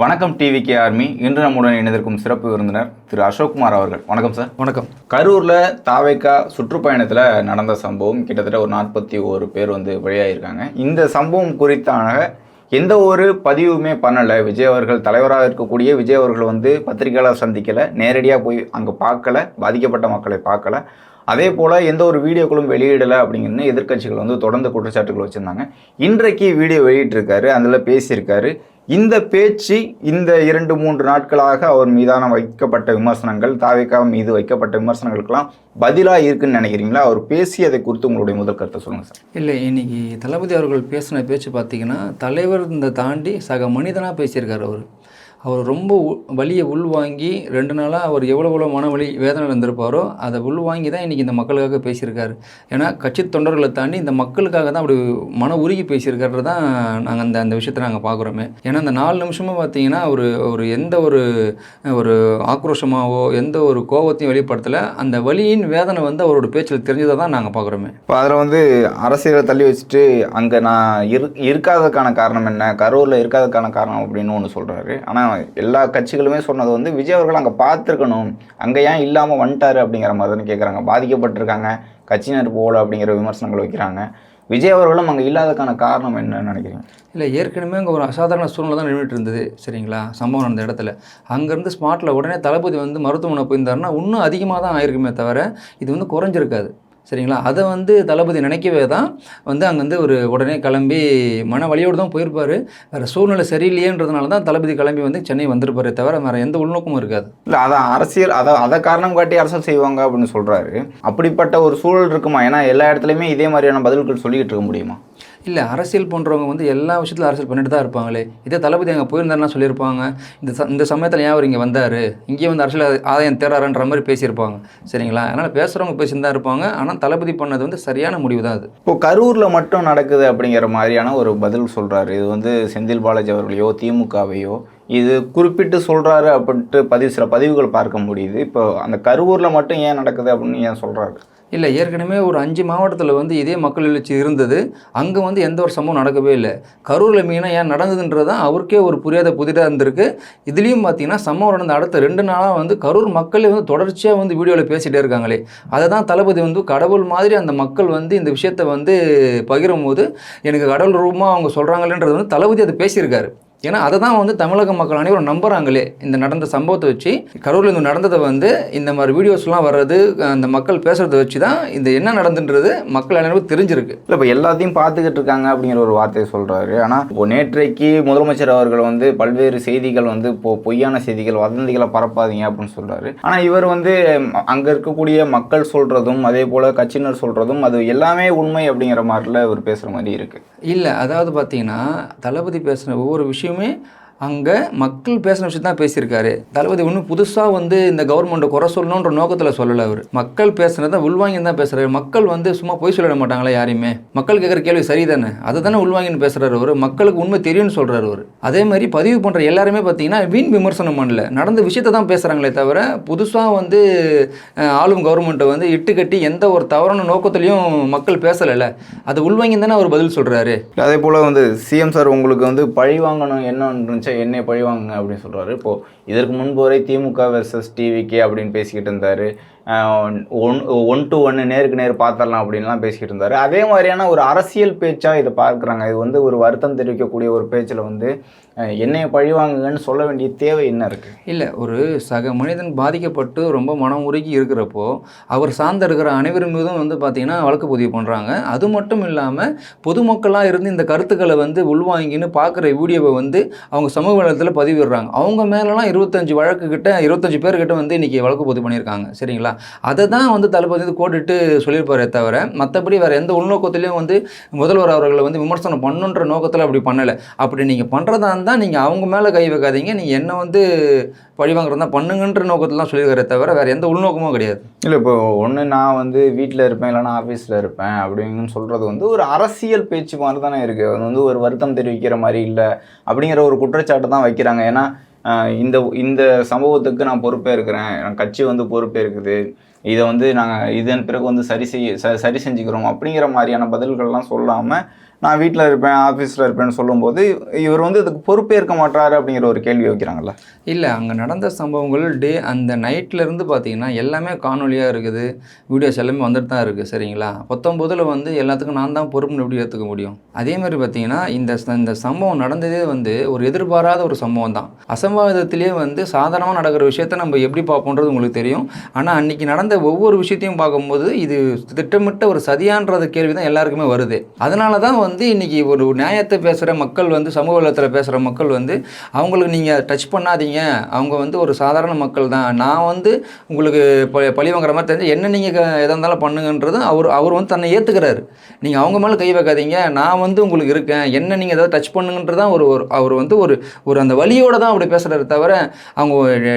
வணக்கம் TVK army. இன்று நம்முடன் இணைந்திருக்கும் சிறப்பு விருந்தினர் திரு அசோக்குமார் அவர்கள். வணக்கம் சார். வணக்கம். கரூரில் தாவேக்கா சுற்றுப்பயணத்தில் நடந்த சம்பவம் கிட்டத்தட்ட ஒரு நாற்பத்தி ஒரு பேர் வந்து வெளியாகிருக்காங்க இந்த சம்பவம் குறித்தான எந்த ஒரு பதிவுமே பண்ணலை. விஜய் அவர்கள் தலைவராக இருக்கக்கூடிய விஜய் அவர்கள் வந்து பத்திரிகையாளர் சந்திக்கலை. நேரடியாக போய் அங்கே பார்க்கல. பாதிக்கப்பட்ட மக்களை பார்க்கல. அதே போல் எந்த ஒரு வீடியோக்களும் வெளியிடலை அப்படிங்கிறது எதிர்க்கட்சிகள் வந்து தொடர்ந்து குற்றச்சாட்டுகள் வச்சுருந்தாங்க. இன்றைக்கு வீடியோ வெளியிட்டிருக்காரு அதில் பேசியிருக்காரு. இந்த பேச்சு இந்த இரண்டு மூன்று நாட்களாக அவர் மீதான வைக்கப்பட்ட விமர்சனங்கள் தாவிக்கா மீது வைக்கப்பட்ட விமர்சனங்களுக்கெல்லாம் பதிலாக இருக்குன்னு நினைக்கிறீங்களா? அவர் பேசியதை குறித்து உங்களுடைய முதல் கருத்தை சொல்லுங்கள் சார். இல்லை இன்னைக்கு தளபதி அவர்கள் பேசின பேச்சு பார்த்தீங்கன்னா தலைவர் இந்த தாண்டி சக மனிதனாக பேசியிருக்காரு அவர். அவர் ரொம்ப உ- வலியை உள்வாங்கி ரெண்டு நாளாக அவர் எவ்வளோ எவ்வளோ மனவழி வேதனை இருந்திருப்பாரோ அதை உள்வாங்கி தான் இன்றைக்கி இந்த மக்களுக்காக பேசியிருக்காரு. ஏன்னா கட்சி தொண்டர்களை தாண்டி இந்த மக்களுக்காக தான் அப்படி மன உருகி பேசியிருக்காரு தான் நாங்கள் அந்த அந்த விஷயத்தை நாங்கள் பார்க்குறோமே. ஏன்னா அந்த நாலு நிமிஷமும் பார்த்தீங்கன்னா ஒரு ஒரு எந்த ஒரு ஒரு ஆக்ரோஷமாகவோ எந்த ஒரு கோபத்தையும் வெளிப்படுத்தலை. அந்த வலியின் வேதனை வந்து அவரோட பேச்சில் தெரிஞ்சதை தான் நாங்கள் பார்க்குறோமே. இப்போ அதில் வந்து அரசியலை தள்ளி வச்சுட்டு அங்கே நான் இரு இருக்காததுக்கான காரணம் என்ன? கரூரில் இருக்காததுக்கான காரணம் அப்படின்னு ஒன்று சொல்கிறாரு ஆனால் எல்லா கட்சிகளுமே சொன்னது வந்து விஜய் அவர்கள் அங்கே பார்த்துருக்கணும். அங்கே ஏன் இல்லாமல் வந்துட்டாரு? அப்படிங்கிற மாதிரி தானே கேட்குறாங்க பாதிக்கப்பட்டிருக்காங்க. கட்சியினர் போகல அப்படிங்கிற விமர்சனங்கள் வைக்கிறாங்க. விஜய் அவர்களும் அங்கே இல்லாததுக்கான காரணம் என்னன்னு நினைக்கிறீங்க? இல்லை ஏற்கனவே அங்கே ஒரு அசாதாரண சூழ்நிலை தான் நின்றுட்டு இருந்தது சரிங்களா? சம்பவம் நடந்த இடத்துல. அங்கேருந்து ஸ்மார்ட்டில் உடனே தளபதி வந்து மருத்துவமனை போயிருந்தாருன்னா இன்னும் அதிகமாக தான் ஆயிருக்குமே தவிர இது வந்து குறைஞ்சிருக்காது. சரிங்களா? அதை வந்து தளபதி நினைக்கவே தான் வந்து அங்கேருந்து ஒரு உடனே கிளம்பி மன வழியோடு தான் போயிருப்பார். வேறு சூழ்நிலை சரியில்லையேன்றதுனால தான் தளபதி கிளம்பி வந்து சென்னை வந்திருப்பாரே தவிர வேறு எந்த உள்நோக்கமும் இருக்காது. இல்லை அதை அரசியல் அதை அதை காரணம் காட்டி அரசியல் செய்வாங்க அப்படின்னு சொல்கிறாரு அப்படிப்பட்ட ஒரு சூழல் இருக்குமா? ஏன்னா எல்லா இடத்துலையுமே இதே மாதிரியான பதில்கள் சொல்லிக்கிட்டு இருக்க முடியுமா? இல்லை அரசியல் பண்ணுறவங்க வந்து எல்லா விஷயத்திலும் அரசியல் பண்ணிட்டு தான் இருப்பாங்களே. இதே தளபதி அங்கே போயிருந்தாருன்னா சொல்லியிருப்பாங்க. இந்த ச இந்த சமயத்தில் ஏன் அவர் இங்கே வந்தார்? இங்கேயே வந்து அரசியல் ஆதாயம் தேடுறாருன்ற மாதிரி பேசியிருப்பாங்க. சரிங்களா? அதனால் பேசுகிறவங்க பேசிட்டு தான் இருப்பாங்க. ஆனால் தளபதி பண்ணது வந்து சரியான முடிவு தான் அது. இப்போ கரூரில் மட்டும் நடக்குது அப்படிங்கிற மாதிரியான ஒரு பதில் சொல்கிறாரு இது வந்து செந்தில் பாலாஜி அவர்களையோ திமுகவையோ இது குறிப்பிட்டு சொல்கிறாரு அப்படின்ட்டு பதிவு சில பதிவுகள் பார்க்க முடியுது. இப்போ அந்த கரூரில் மட்டும் ஏன் நடக்குது அப்படின்னு ஏன் சொல்கிறாரு இல்லை ஏற்கனவே ஒரு அஞ்சு மாவட்டத்தில் வந்து இதே மக்கள் எழுச்சி இருந்தது. அங்கே வந்து எந்த ஒரு சம்பவம் நடக்கவே இல்லை. கரூரில் மீனாக ஏன் நடந்ததுன்றது தான் அவருக்கே ஒரு புரியாத புதிராக இருந்திருக்கு. இதுலேயும் பார்த்தீங்கன்னா சம்பவம் நடந்த அடுத்த ரெண்டு நாளாக வந்து கரூர் மக்களே வந்து தொடர்ச்சியாக வந்து வீடியோவில் பேசிகிட்டே இருக்காங்களே. அதை தான் தளபதி வந்து கடவுள் மாதிரி அந்த மக்கள் வந்து இந்த விஷயத்தை வந்து பகிரும் போது எனக்கு கடவுள் ரூபமாக அவங்க சொல்கிறாங்களேன்றது வந்து தளபதி அதை பேசியிருக்காரு. ஏன்னா அதை தான் வந்து தமிழக மக்கள் அனைவரும் நம்புறாங்களே. இந்த நடந்த சம்பவத்தை வச்சு கரூரில் இந்த நடந்ததை வந்து இந்த மாதிரி வீடியோஸ்லாம் வர்றது அந்த மக்கள் பேசுறதை வச்சு தான் இந்த என்ன நடந்துன்றது மக்கள் அனைவரும் தெரிஞ்சிருக்கு. இல்லை இப்போ எல்லாத்தையும் பார்த்துக்கிட்டு இருக்காங்க அப்படிங்கிற ஒரு வார்த்தையை சொல்கிறாரு ஆனால் இப்போ நேற்றைக்கு முதலமைச்சர் அவர்கள் வந்து பல்வேறு செய்திகள் வந்து இப்போ பொய்யான செய்திகள் வதந்திகளை பரப்பாதீங்க அப்படின்னு சொல்கிறாரு ஆனால் இவர் வந்து அங்கே இருக்கக்கூடிய மக்கள் சொல்கிறதும் அதே போல் கட்சியினர் சொல்கிறதும் அது எல்லாமே உண்மை அப்படிங்கிற மாதிரில இவர் பேசுகிற மாதிரி இருக்குது இல்லை அதாவது பார்த்தீங்கன்னா தளபதி பேசுன ஒவ்வொரு விஷயமே में அங்கே மக்கள் பேசின விஷயம் தான் பேசியிருக்காரு. தளபதி ஒன்றும் புதுசாக வந்து இந்த கவர்மெண்ட்டை குறை சொல்லணுன்ற நோக்கத்தில் சொல்லலை அவர். மக்கள் பேசுனதை உள்வாங்கி தான் பேசுகிறாரு மக்கள் வந்து சும்மா பொய் சொல்லிட மாட்டாங்களா யாரையுமே. மக்கள் கேட்குற கேள்வி சரிதானே? அதை தானே உள்வாங்கின்னு பேசுகிறாரு அவர். மக்களுக்கு உண்மை தெரியும்னு சொல்கிறாரு அவர். அதே மாதிரி பதிவு பண்ணுற எல்லாருமே பார்த்தீங்கன்னா வீண் விமர்சனம் பண்ணல. நடந்த விஷயத்தை தான் பேசுகிறாங்களே தவிர புதுசாக வந்து ஆளும் கவர்மெண்ட்டை வந்து இட்டு கட்டி எந்த ஒரு தவறான நோக்கத்துலையும் மக்கள் பேசலைல்ல. அதை உள்வாங்கி தானே அவர் பதில் சொல்கிறாரு அதே போல் வந்து சிஎம் சார் உங்களுக்கு வந்து பழி வாங்கணும் என்னன்னு இருந்துச்சா என்னை பழிவாங்க அப்படின்னு சொல்கிறாரு இப்போது இதற்கு முன்பு வரை திமுக வெர்சஸ் டிவிகே அப்படின்னு பேசிக்கிட்டு இருந்தார். ஒன் ஒன் டு ஒன்று நேருக்கு நேர் பார்த்துடலாம் அப்படின்லாம் பேசிக்கிட்டு இருந்தார். அதே மாதிரியான ஒரு அரசியல் பேச்சாக இதை பார்க்குறாங்க. இது வந்து ஒரு வருத்தம் தெரிவிக்கக்கூடிய ஒரு பேச்சில் வந்து என்னை என்னைய சொல்ல வேண்டிய தேவை என்ன இருக்குது இல்லை ஒரு சக மனிதன் பாதிக்கப்பட்டு ரொம்ப மனம் உருகி இருக்கிறப்போ அவர் சார்ந்த இருக்கிற அனைவரும் மீதும் வந்து பார்த்திங்கன்னா வழக்கு பதிவு பண்ணுறாங்க அது மட்டும் இல்லாமல் பொதுமக்களாக இருந்து இந்த கருத்துக்களை வந்து உள்வாங்கின்னு பார்க்குற வீடியோவை வந்து அவங்க சமூக வலைதளத்தில் பதிவிடுறாங்க. அவங்க மேலெலாம் இருபத்தஞ்சி வழக்கு கிட்ட இருபத்தஞ்சு பேர்கிட்ட வந்து இன்றைக்கி வழக்கு பதிவு பண்ணியிருக்காங்க. சரிங்களா? அதை தான் வந்து தளபதி வந்து கோடிட்டு சொல்லியிருப்பாரே தவிர மற்றபடி வேறு எந்த உள்நோக்கத்திலையும் வந்து முதல்வர் அவர்களை வந்து விமர்சனம் பண்ணுன்ற நோக்கத்தில் அப்படி பண்ணலை. அப்படி நீங்கள் பண்ணுறதா இருந்தால் நீங்கள் அவங்க மேலே கை வைக்காதீங்க. நீங்கள் என்ன வந்து பழி வாங்குறது தான் பண்ணுங்கன்ற நோக்கத்தில் தான் சொல்லியிருக்காரே தவிர வேறு எந்த உள்நோக்கமும் கிடையாது. இல்லை இப்போ ஒன்று நான் வந்து வீட்டில் இருப்பேன் இல்லைன்னா ஆஃபீஸில் இருப்பேன் அப்படின்னு சொல்கிறது வந்து ஒரு அரசியல் பேச்சு மாதிரி தானே இருக்குது அது வந்து ஒரு வருத்தம் தெரிவிக்கிற மாதிரி இல்லை அப்படிங்கிற ஒரு குற்றச்சாட்டு தான் வைக்கிறாங்க. ஏன்னா இந்த இந்த சம்பவத்துக்கு நான் பொறுப்பே இருக்கிறேன் என் கட்சி வந்து பொறுப்பே இருக்குது இதை வந்து நாங்கள் இதன் பிறகு வந்து சரி செய்ய ச சரி செஞ்சுக்கிறோம் அப்படிங்கிற மாதிரியான பதில்கள்லாம் சொல்லாமல் நான் வீட்டில் இருப்பேன் ஆஃபீஸில் இருப்பேன்னு சொல்லும்போது இவர் வந்து இதுக்கு பொறுப்பேற்க மாட்டாரு அப்படிங்கிற ஒரு கேள்வி வைக்கிறாங்கல்ல? இல்லை அங்கே நடந்த சம்பவங்கள் டே அந்த நைட்லேருந்து பார்த்தீங்கன்னா எல்லாமே காணொலியாக இருக்குது. வீடியோஸ் எல்லாமே வந்துட்டு தான் இருக்குது சரிங்களா? பத்தொம்போதில் வந்து எல்லாத்துக்கும் நான் தான் பொறுப்புன்னு எப்படி ஏற்றுக்க முடியும்? அதேமாதிரி பார்த்தீங்கன்னா இந்த இந்த சம்பவம் நடந்ததே வந்து ஒரு எதிர்பாராத ஒரு சம்பவம் தான். அசம்பாவிதத்திலே வந்து சாதாரணமாக நடக்கிற விஷயத்த நம்ம எப்படி பார்ப்போன்றது உங்களுக்கு தெரியும். ஆனால் அன்னைக்கு நடந்த ஒவ்வொரு விஷயத்தையும் பார்க்கும்போது இது திட்டமிட்ட ஒரு சதியான்றது கேள்வி தான் எல்லாருக்குமே வருது. அதனால தான் வந்து இன்றைக்கி ஒரு நியாயத்தை பேசுகிற மக்கள் வந்து சமூக வலத்தில் பேசுகிற மக்கள் வந்து அவங்களுக்கு நீங்கள் டச் பண்ணாதீங்க. அவங்க வந்து ஒரு சாதாரண மக்கள் தான். நான் வந்து உங்களுக்கு ப பழி வாங்குற மாதிரி தெரிஞ்சு என்ன நீங்கள் எதாக இருந்தாலும் பண்ணுங்கன்றது அவர் அவர் வந்து தன்னை ஏற்றுக்கிறாரு நீங்கள் அவங்க மேலே கை வைக்காதீங்க. நான் வந்து உங்களுக்கு இருக்கேன். என்ன நீங்கள் ஏதாவது டச் பண்ணுங்கன்றது தான் ஒரு ஒரு அவர் வந்து ஒரு ஒரு அந்த வழியோடு தான் அப்படி பேசுகிறாரு தவிர அவங்க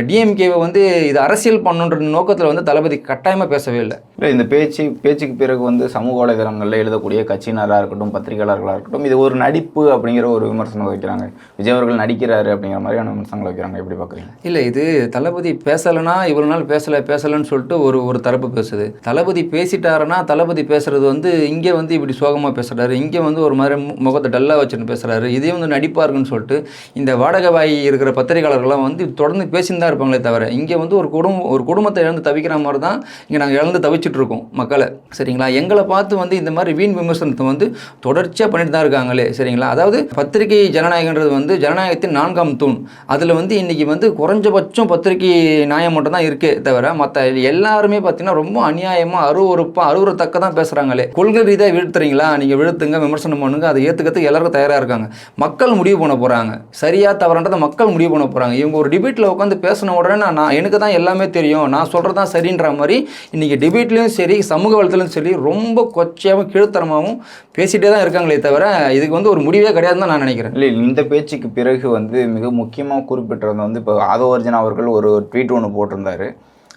டிஎம்கேவை வந்து இது அரசியல் பண்ணுன்ற நோக்கத்தில் வந்து தளபதி கட்டாயமாக பேசவே இல்லை. இல்லை இந்த பேச்சு பேச்சுக்கு பிறகு வந்து சமூக வலைதளங்களில் எழுதக்கூடிய கட்சியினராக இருக்கட்டும் பத்திரிகையாளர்களாக இருக்கட்டும் இது ஒரு நடிப்பு அப்படிங்கிற ஒரு விமர்சனம் வைக்கிறாங்க. விஜய் அவர்கள் நடிக்கிறாரு அப்படிங்கிற மாதிரியான விமர்சனங்கள் வைக்கிறாங்க. எப்படி பார்க்குறீங்க? இல்லை இது தளபதி பேசலைன்னா இவ்வளோ நாள் பேசலை பேசலைன்னு சொல்லிட்டு ஒரு ஒரு தரப்பு பேசுது. தளபதி பேசிட்டாருன்னா தளபதி பேசுறது வந்து இங்கே வந்து இப்படி சோகமாக பேசுகிறாரு இங்கே வந்து ஒரு மாதிரி மு- முகத்தை டல்லாக வச்சுன்னு பேசுகிறாரு இதே வந்து நடிப்பாக இருக்குன்னு சொல்லிட்டு இந்த வாடகை வாய் இருக்கிற பத்திரிகையாளர்கள்லாம் வந்து தொடர்ந்து பேசின்னு தான் இருப்பாங்களே தவிர இங்கே வந்து ஒரு குடும்பம் ஒரு குடும்பத்தை இழந்து தவிக்கிற மாதிரி தான் இங்கே நாங்கள் இழந்து தவிச்சிட்டு இருக்கோம் மக்களை சரிங்களா? எங்களை பார்த்து வந்து இந்த மாதிரி வீண் விமர்சனத்தை வந்து தொடர்ச்சியாக பண்ணிட்டு தான் இருக்காங்களே சரிங்களா? அதாவது பத்திரிகை ஜனநாயகன்றது வந்து ஜனநாயகத்தின் நான்காம் தூண். அதில் வந்து இன்றைக்கி வந்து குறைஞ்சபட்சம் பத்திரிகை நியாயம் மட்டும் தான் இருக்கே தவிர மற்ற எல்லாருமே பார்த்தீங்கன்னா ரொம்ப அநியாயமாக அருவறுப்பாக அருவறத்தக்க தான் பேசுகிறாங்களே கொள்கை ரீதியாக வீழ்த்துறீங்களா? நீங்கள் விழுத்துங்க விமர்சனம் பண்ணுங்க அதை ஏற்றுக்கிறதுக்கு எல்லாருக்கும் தயாராக இருக்காங்க. மக்கள் முடிவு பண்ண போகிறாங்க சரியாக தவறுன்றதை மக்கள் முடிவு பண்ண போகிறாங்க இவங்க ஒரு டிபேட்டில் உட்காந்து பேசின உடனே நான் நான் எனக்கு தான் எல்லாமே தெரியும். நான் சொல்கிறது தான் சரின்ற மாதிரி இன்றைக்கி டிபேட்லேயும் சரி சமூக வளத்திலும் சரி ரொம்ப கொச்சையாகவும் கீழ்த்தரமாகவும் பேசிகிட்டே தான் இருக்காங்களே தவிர இதுக்கு வந்து ஒரு முடிவே கிடையாதுன்னு தான் நான் நினைக்கிறேன். இல்லை இந்த பேச்சுக்கு பிறகு வந்து மிக முக்கியமாக குறிப்பிட்டிருந்த வந்து இப்போ ஆதவர்ஜன் அவர்கள் ஒரு ட்வீட் ஒன்று போட்டிருந்தார்.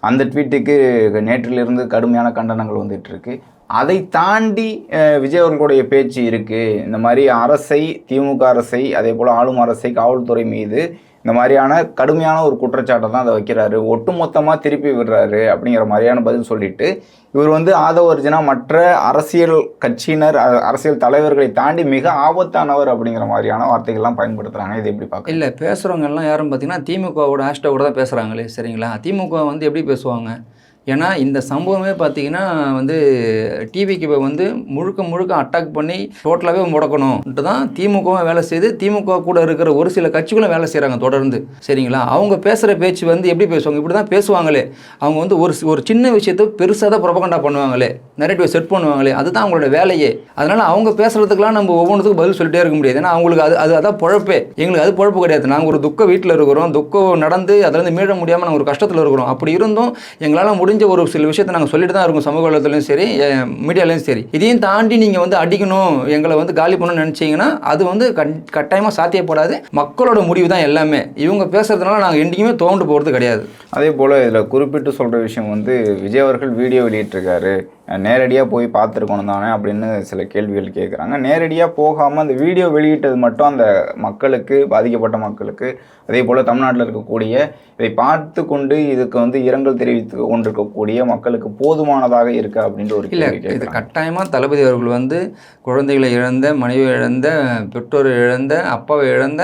அந்த ட்வீட்டுக்கு நேற்றிலிருந்து கடுமையான கண்டனங்கள் வந்துட்டு இருக்கு. அதை தாண்டி விஜய் அவர்களுடைய பேச்சு இருக்குது இந்த மாதிரி அரசை திமுக அரசை அதே போல் ஆளும் அரசை காவல்துறை மீது இந்த மாதிரியான கடுமையான ஒரு குற்றச்சாட்டை தான் அதை வைக்கிறாரு. ஒட்டுமொத்தமாக திருப்பி விடுறாரு அப்படிங்கிற மாதிரியான பதில் சொல்லிட்டு இவர் வந்து ஆதவர்ஜனா மற்ற அரசியல் கட்சியினர் அரசியல் தலைவர்களை தாண்டி மிக ஆபத்தானவர் அப்படிங்கிற மாதிரியான வார்த்தைகள்லாம் பயன்படுத்துகிறாங்க இது எப்படி பார்க்க இல்லை பேசுகிறவங்க எல்லாம் யாரும் பார்த்தீங்கன்னா திமுகவோட ஹேஷ்டாகோட தான் பேசுகிறாங்களே சரிங்களா? திமுக வந்து எப்படி பேசுவாங்க? ஏன்னா இந்த சம்பவமே பார்த்தீங்கன்னா வந்து டிவிக்கு வந்து முழுக்க முழுக்க அட்டாக் பண்ணி டோட்டலாகவே முடக்கணும்ன்ட்டு தான் திமுகவும் வேலை செய்து திமுக கூட இருக்கிற ஒரு சில கட்சிகளும் வேலை செய்கிறாங்க தொடர்ந்து. சரிங்களா? அவங்க பேசுகிற பேச்சு வந்து எப்படி பேசுவாங்க? இப்படி தான் பேசுவாங்களே. அவங்க வந்து ஒரு ஒரு சின்ன விஷயத்தை பெருசாக தான் ப்ரொபகண்டா பண்ணுவாங்களே. நெரட்டிவ் செட் பண்ணுவாங்களே. அதுதான் அவங்களோட வேலையே. அதனால் அவங்க பேசுகிறதுக்கெல்லாம் நம்ம ஒவ்வொன்றுத்துக்கும் பதில் சொல்லிட்டே இருக்க முடியாது. ஏன்னா அவங்களுக்கு அது அது அதான் பொழப்பே. எங்களுக்கு அது பொழப்பு கிடையாது. நாங்கள் ஒரு துக்க வீட்டில் இருக்கிறோம். துக்கம் நடந்து அதுலேருந்து மீள முடியாமல் நாங்கள் ஒரு கஷ்டத்தில் இருக்கிறோம். அப்படி இருந்தும் எங்களால் முடிஞ்ச ஒரு சில விஷயத்தை நாங்கள் சொல்லிட்டு தான் இருக்கோம் சமூக வலைத்துலையும் சரி மீடியாலையும் சரி. இதையும் தாண்டி நீங்கள் வந்து அடிக்கணும் எங்களை வந்து காலி பண்ணணும்னு நினச்சிங்கன்னா அது வந்து கட்டாயமாக சாத்தியப்படாது. மக்களோட முடிவு தான் எல்லாமே. இவங்க பேசுறதுனால நாங்கள் என்றைக்குமே தோண்டு போகிறது கிடையாது. அதே போல் இதில் குறிப்பிட்டு சொல்கிற விஷயம் வந்து விஜய் அவர்கள் வீடியோ வெளியிட்டிருக்காரு. நேரடியாக போய் பார்த்துருக்கணும் தானே அப்படின்னு சில கேள்விகள் கேட்குறாங்க நேரடியாக போகாமல் அந்த வீடியோ வெளியிட்டது மட்டும் அந்த மக்களுக்கு பாதிக்கப்பட்ட மக்களுக்கு அதே போல் தமிழ்நாட்டில் இருக்கக்கூடிய இதை பார்த்து கொண்டு இதுக்கு வந்து இரங்கல் தெரிவித்து கொண்டிருக்கக்கூடிய மக்களுக்கு போதுமானதாக இருக்கு அப்படின்ற ஒரு இல்லை இது கட்டாயமாக தளபதி அவர்கள் வந்து குழந்தைகளை இழந்த மனைவி இழந்த பெற்றோர் இழந்த அப்பாவை இழந்த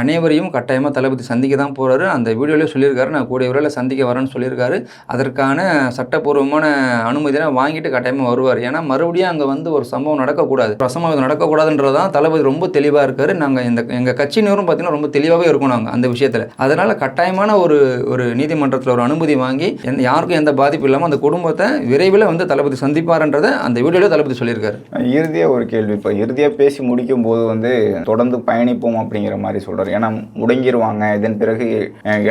அனைவரையும் கட்டாயமாக தளபதி சந்திக்க தான் போகிறாரு அந்த வீடியோலேயே சொல்லியிருக்காரு. நான் கூடிய விரைவில் சந்திக்க வரேன்னு சொல்லியிருக்காரு. அதற்கான சட்டப்பூர்வமான அனுமதியை வாங்கிட்டு கட்டாயமாக வருவார். ஏன்னா மறுபடியும் அங்கே வந்து ஒரு சம்பவம் நடக்கக்கூடாது. பிரசமம் இது நடக்கக்கூடாதுன்றது தான் தளபதி ரொம்ப தெளிவாக இருக்காரு. நாங்கள் இந்த எங்கள் கட்சியினரும் பார்த்தீங்கன்னா ரொம்ப தெளிவாகவே இருக்கும் நாங்கள் அந்த விஷயத்தில். அதனால் கட்டாயமான ஒரு ஒரு நீதிமன்றத்தில் ஒரு அனுமதி வாங்கி எந்த யாருக்கும் எந்த பாதிப்பு இல்லாமல் அந்த குடும்பத்தை விரைவில் வந்து தளபதி சந்திப்பார்ன்றதை அந்த வீடியோவில் தளபதி சொல்லியிருக்காரு. இறுதியாக ஒரு கேள்வி. இப்போ இறுதியாக பேசி முடிக்கும் போது வந்து தொடர்ந்து பயணிப்போம் அப்படிங்கிற மாதிரி சொல்கிறார் ஏன்னா முடங்கிருவாங்க. இதன் பிறகு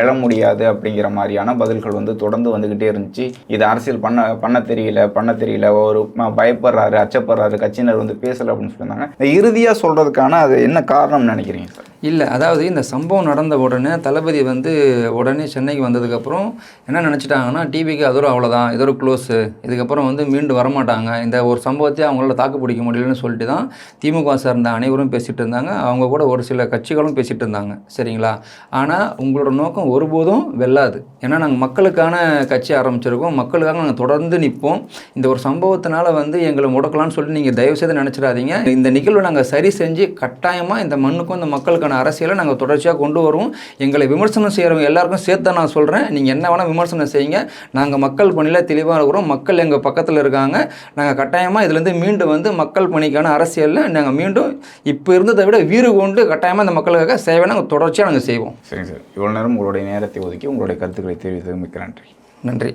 எழ முடியாது அப்படிங்கிற மாதிரியான பதில்கள் வந்து தொடர்ந்து வந்துக்கிட்டே இருந்துச்சு. இது அரசியல் பண்ண பண்ண தெரியல பண்ண தெரியல ஒரு பயப்படுறாரு அச்சப்படுறாரு கட்சியினர் வந்து பேசலை அப்படின்னு சொல்லியிருந்தாங்க. இந்த இறுதியாக சொல்கிறதுக்கான அது என்ன காரணம்னு நினைக்கிறீங்க சார்? இல்லை அதாவது இந்த சம்பவம் நடந்த உடனே தளபதி வந்து உடனே சென்னைக்கு வந்ததுக்கப்புறம் என்ன நினச்சிட்டாங்கன்னா டிவிக்கு அதோட அவ்வளோதான் இதோட க்ளோஸு இதுக்கப்புறம் வந்து மீண்டு வரமாட்டாங்க. இந்த ஒரு சம்பவத்தை அவங்களால தாக்கு பிடிக்க முடியலன்னு சொல்லிட்டு தான் திமுக சார்ந்த அனைவரும் பேசிகிட்டு இருந்தாங்க. அவங்க கூட ஒரு சில கட்சிகளும் பேசிகிட்டு இருந்தாங்க. சரிங்களா? ஆனால் உங்களோட நோக்கம் ஒருபோதும் வெல்லாது. ஏன்னா நாங்கள் மக்களுக்கான கட்சி ஆரம்பிச்சிருக்கோம். மக்களுக்காக நாங்கள் தொடர்ந்து நிற்போம். இந்த ஒரு சம்பவத்தினால வந்து எங்களை முடக்கலாம்னு சொல்லிட்டு நீங்கள் தயவுசெய்து நினச்சிடாதீங்க. இந்த நிகழ்வை நாங்கள் சரி செஞ்சு கட்டாயமாக இந்த மண்ணுக்கும் இந்த மக்களுக்கான அரசியலை நாங்கள் தொடர்ச்சியாக கொண்டு வருவோம் எங்களை விமர்சனம் செய்கிறவங்க எல்லாருக்கும் சேர்த்து நான் சொல்கிறேன் நீங்கள் என்ன வேணால் விமர்சனம் செய்யுங்க. நாங்கள் மக்கள் பணியில் தெளிவாக இருக்கிறோம். மக்கள் எங்கள் பக்கத்தில் இருக்காங்க. நாங்கள் கட்டாயமாக இதுலேருந்து மீண்டும் வந்து மக்கள் பணிக்கான அரசியலில் நாங்கள் மீண்டும் இப்போ இருந்ததை விட வீறு கொண்டு கட்டாயமாக இந்த மக்களுக்காக சேவை நாங்கள் தொடர்ச்சியாக நாங்கள் செய்வோம். சரிங்க சார். இவ்வளோ நேரம் உங்களுடைய நேரத்தை ஒதுக்கி உங்களுடைய கருத்துக்களை தெரிவித்தது மிக்க நன்றி. நன்றி.